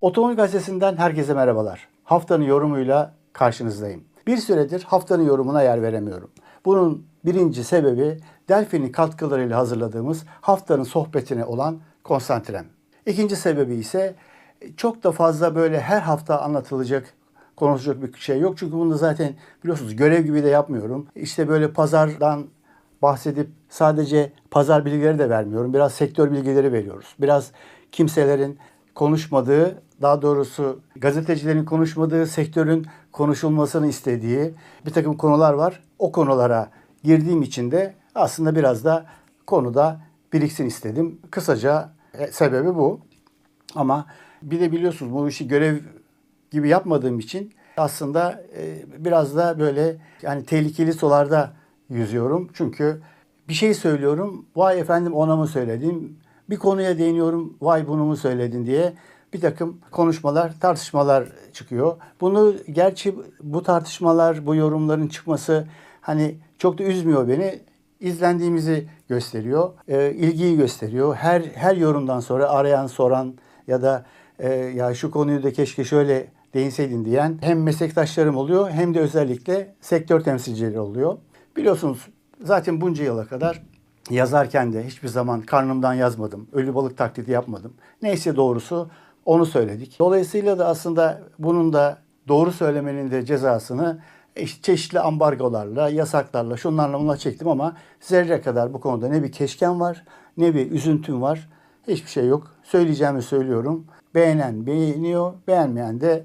Otomobil Gazetesi'nden herkese merhabalar. Haftanın yorumuyla karşınızdayım. Bir süredir haftanın yorumuna yer veremiyorum. Bunun birinci sebebi Delphi'nin katkılarıyla hazırladığımız haftanın sohbetine olan konsantrem. İkinci sebebi ise çok da fazla böyle her hafta anlatılacak konuşacak bir şey yok. Çünkü bunu zaten biliyorsunuz görev gibi de yapmıyorum. İşte böyle pazardan bahsedip sadece pazar bilgileri de vermiyorum. Biraz sektör bilgileri veriyoruz. Biraz kimselerin konuşmadığı, daha doğrusu gazetecilerin konuşmadığı, sektörün konuşulmasını istediği bir takım konular var. O konulara girdiğim için de aslında biraz da konuda biriksin istedim. Kısaca e, sebebi bu. Ama bir de biliyorsunuz bu işi görev gibi yapmadığım için aslında e, biraz da böyle yani tehlikeli sularda yüzüyorum. Çünkü bir şey söylüyorum. Vay efendim ona mı söyledim? Bir konuya değiniyorum. Vay bunu mu söyledin diye bir takım konuşmalar, tartışmalar çıkıyor. Bunu gerçi bu tartışmalar, bu yorumların çıkması hani çok da üzmüyor beni. İzlendiğimizi gösteriyor, e, ilgiyi gösteriyor. Her her yorumdan sonra arayan, soran ya da e, ya şu konuyu da keşke şöyle değinseydin diyen hem meslektaşlarım oluyor hem de özellikle sektör temsilcileri oluyor. Biliyorsunuz zaten bunca yıla kadar yazarken de hiçbir zaman karnımdan yazmadım. Ölü balık taklidi yapmadım. Neyse doğrusu onu söyledik. Dolayısıyla da aslında bunun da doğru söylemenin de cezasını işte çeşitli ambargolarla, yasaklarla, şunlarla bunlar çektim ama zerre kadar bu konuda ne bir keşkem var, ne bir üzüntüm var. Hiçbir şey yok. Söyleyeceğimi söylüyorum. Beğenen beğeniyor, beğenmeyen de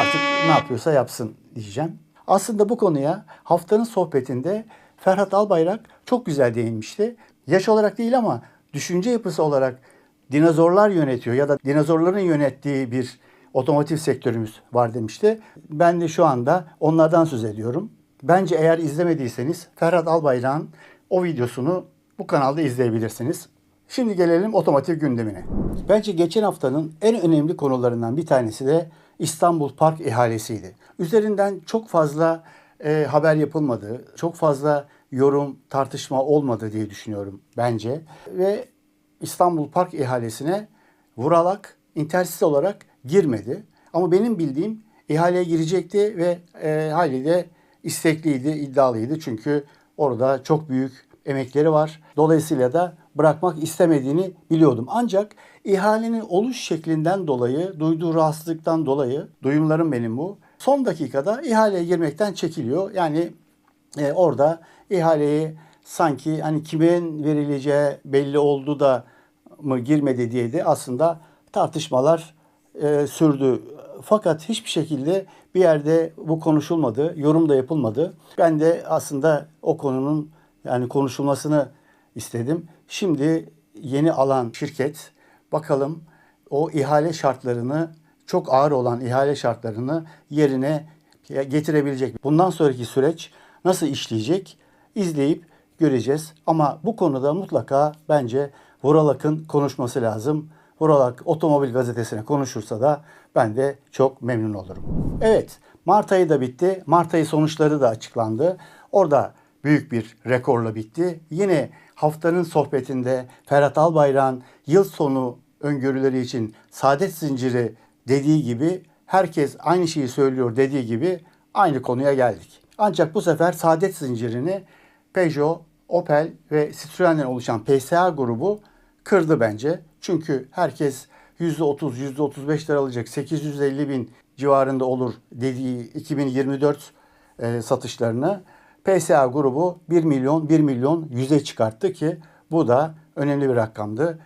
artık ne yapıyorsa yapsın diyeceğim. Aslında bu konuya haftanın sohbetinde Ferhat Albayrak çok güzel değinmişti. Yaş olarak değil ama düşünce yapısı olarak dinozorlar yönetiyor ya da dinozorların yönettiği bir otomotiv sektörümüz var demişti. Ben de şu anda onlardan söz ediyorum. Bence eğer izlemediyseniz Ferhat Albayrak'ın o videosunu bu kanalda izleyebilirsiniz. Şimdi gelelim otomotiv gündemine. Bence geçen haftanın en önemli konularından bir tanesi de İstanbul Park ihalesiydi. Üzerinden çok fazla e, haber yapılmadı, çok fazla yorum, tartışma olmadı diye düşünüyorum bence. Ve İstanbul Park ihalesine Vuralak intersiz olarak girmedi. Ama benim bildiğim ihaleye girecekti ve e, haliyle istekliydi, iddialıydı. Çünkü orada çok büyük emekleri var. Dolayısıyla da bırakmak istemediğini biliyordum. Ancak ihalenin oluş şeklinden dolayı, duyduğu rahatsızlıktan dolayı, duyumlarım benim bu. Son dakikada ihaleye girmekten çekiliyor. Yani e, orada ihaleyi sanki hani kimin verileceği belli oldu da mı girmedi diye de aslında tartışmalar e, sürdü. Fakat hiçbir şekilde bir yerde bu konuşulmadı, yorum da yapılmadı. Ben de aslında o konunun yani konuşulmasını istedim. Şimdi yeni alan şirket bakalım o ihale şartlarını çok ağır olan ihale şartlarını yerine getirebilecek. Bundan sonraki süreç nasıl işleyecek izleyip göreceğiz. Ama bu konuda mutlaka bence Vuralak'ın konuşması lazım. Vuralak Otomobil Gazetesi'ne konuşursa da ben de çok memnun olurum. Evet Mart ayı da bitti. Mart ayı sonuçları da açıklandı. Orada büyük bir rekorla bitti. Yine haftanın sohbetinde Ferhat Albayrak'ın yıl sonu öngörüleri için saadet zinciri dediği gibi herkes aynı şeyi söylüyor dediği gibi aynı konuya geldik. Ancak bu sefer saadet zincirini Peugeot, Opel ve Citroen'den oluşan PSA grubu kırdı bence. Çünkü herkes %30, %35 lira alacak 850 bin civarında olur dediği 2024 e, satışlarını PSA grubu 1 milyon 1 milyon 100'e çıkarttı ki bu da önemli bir rakamdı.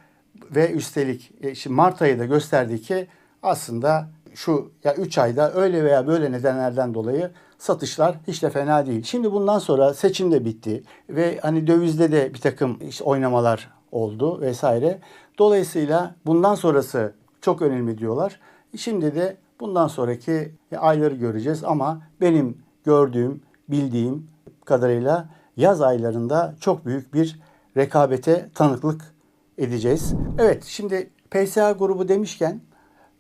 Ve üstelik e, şimdi Mart ayı da gösterdi ki aslında şu ya 3 ayda öyle veya böyle nedenlerden dolayı satışlar hiç de fena değil. Şimdi bundan sonra seçim de bitti ve hani dövizde de bir takım işte oynamalar oldu vesaire. Dolayısıyla bundan sonrası çok önemli diyorlar. Şimdi de bundan sonraki ayları göreceğiz ama benim gördüğüm, bildiğim kadarıyla yaz aylarında çok büyük bir rekabete tanıklık edeceğiz. Evet şimdi PSA grubu demişken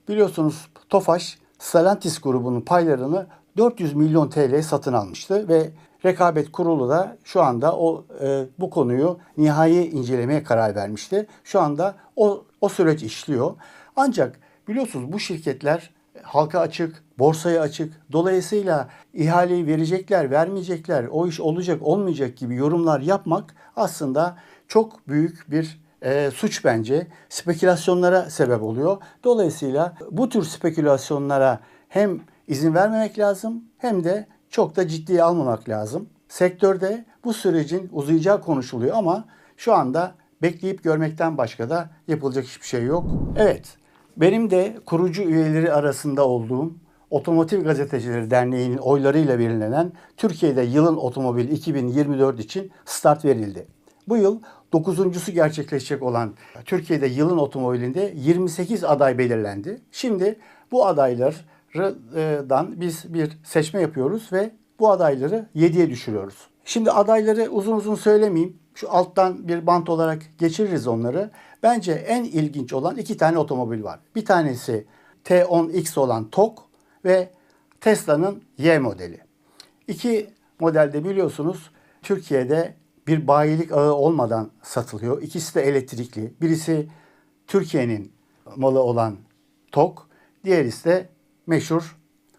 biliyorsunuz Tofaş Stellantis grubunun paylarını 400 milyon TL satın almıştı ve Rekabet Kurulu da şu anda o e, bu konuyu nihai incelemeye karar vermişti. Şu anda o o süreç işliyor. Ancak Biliyorsunuz bu şirketler halka açık, borsaya açık. Dolayısıyla ihaleyi verecekler, vermeyecekler, o iş olacak, olmayacak gibi yorumlar yapmak aslında çok büyük bir e, suç bence. Spekülasyonlara sebep oluyor. Dolayısıyla bu tür spekülasyonlara hem izin vermemek lazım hem de çok da ciddiye almamak lazım. Sektörde bu sürecin uzayacağı konuşuluyor ama şu anda bekleyip görmekten başka da yapılacak hiçbir şey yok. Evet, benim de kurucu üyeleri arasında olduğum Otomotiv Gazetecileri Derneği'nin oylarıyla belirlenen Türkiye'de yılın otomobil 2024 için start verildi. Bu yıl dokuzuncusu gerçekleşecek olan Türkiye'de yılın otomobilinde 28 aday belirlendi. Şimdi bu adaylardan biz bir seçme yapıyoruz ve bu adayları 7'ye düşürüyoruz. Şimdi adayları uzun uzun söylemeyeyim. Şu alttan bir bant olarak geçiririz onları. Bence en ilginç olan iki tane otomobil var. Bir tanesi T10X olan TOK ve Tesla'nın Y modeli. İki modelde biliyorsunuz Türkiye'de bir bayilik ağı olmadan satılıyor. İkisi de elektrikli. Birisi Türkiye'nin malı olan TOK, diğerisi de meşhur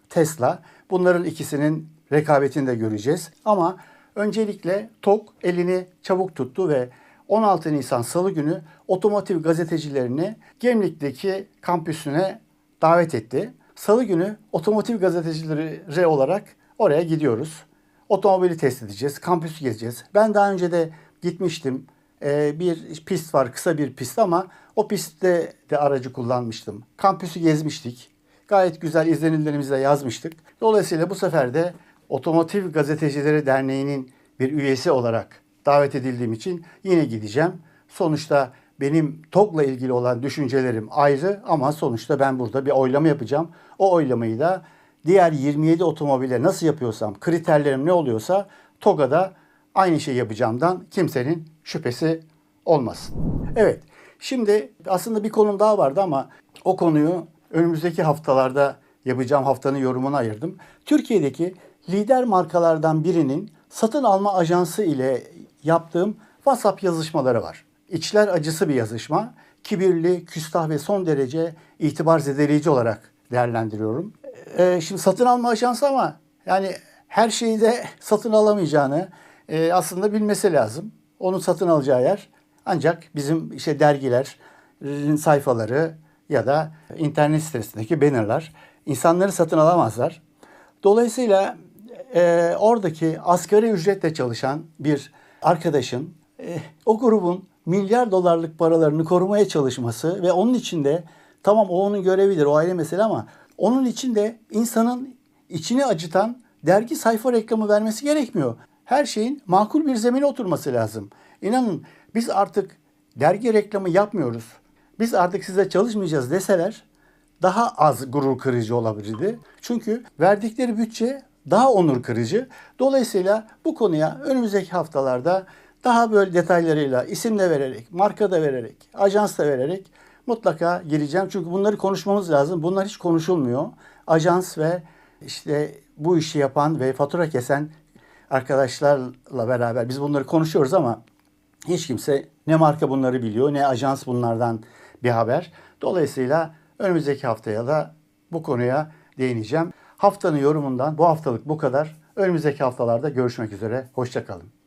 Tesla. Bunların ikisinin rekabetini de göreceğiz. Ama öncelikle TOK elini çabuk tuttu ve 16 Nisan Salı günü otomotiv gazetecilerini Gemlik'teki kampüsüne davet etti. Salı günü otomotiv gazetecileri olarak oraya gidiyoruz. Otomobili test edeceğiz, kampüsü gezeceğiz. Ben daha önce de gitmiştim. Ee, bir pist var, kısa bir pist ama o pistte de aracı kullanmıştım. Kampüsü gezmiştik. Gayet güzel izlenimlerimizi de yazmıştık. Dolayısıyla bu sefer de Otomotiv Gazetecileri Derneği'nin bir üyesi olarak davet edildiğim için yine gideceğim. Sonuçta benim TOG'la ilgili olan düşüncelerim ayrı ama sonuçta ben burada bir oylama yapacağım. O oylamayı da diğer 27 otomobile nasıl yapıyorsam, kriterlerim ne oluyorsa TOG'a da aynı şey yapacağımdan kimsenin şüphesi olmasın. Evet, şimdi aslında bir konum daha vardı ama o konuyu önümüzdeki haftalarda yapacağım haftanın yorumuna ayırdım. Türkiye'deki lider markalardan birinin satın alma ajansı ile yaptığım WhatsApp yazışmaları var. İçler acısı bir yazışma. Kibirli, küstah ve son derece itibar zedeleyici olarak değerlendiriyorum. Ee, şimdi satın alma ajansı ama yani her şeyi de satın alamayacağını e, aslında bilmesi lazım. Onun satın alacağı yer ancak bizim işte dergilerin sayfaları ya da internet sitesindeki bannerlar insanları satın alamazlar. Dolayısıyla e, oradaki asgari ücretle çalışan bir arkadaşın e, o grubun milyar dolarlık paralarını korumaya çalışması ve onun içinde tamam o onun görevidir o ayrı mesele ama onun içinde insanın içini acıtan dergi sayfa reklamı vermesi gerekmiyor. Her şeyin makul bir zemine oturması lazım. İnanın biz artık dergi reklamı yapmıyoruz. Biz artık size çalışmayacağız deseler daha az gurur kırıcı olabilirdi. Çünkü verdikleri bütçe daha onur kırıcı. Dolayısıyla bu konuya önümüzdeki haftalarda daha böyle detaylarıyla isim de vererek, marka da vererek, ajans da vererek mutlaka gireceğim. Çünkü bunları konuşmamız lazım. Bunlar hiç konuşulmuyor. Ajans ve işte bu işi yapan ve fatura kesen arkadaşlarla beraber biz bunları konuşuyoruz ama hiç kimse ne marka bunları biliyor ne ajans bunlardan bir haber. Dolayısıyla önümüzdeki haftaya da bu konuya değineceğim. Haftanın yorumundan bu haftalık bu kadar. Önümüzdeki haftalarda görüşmek üzere. Hoşçakalın.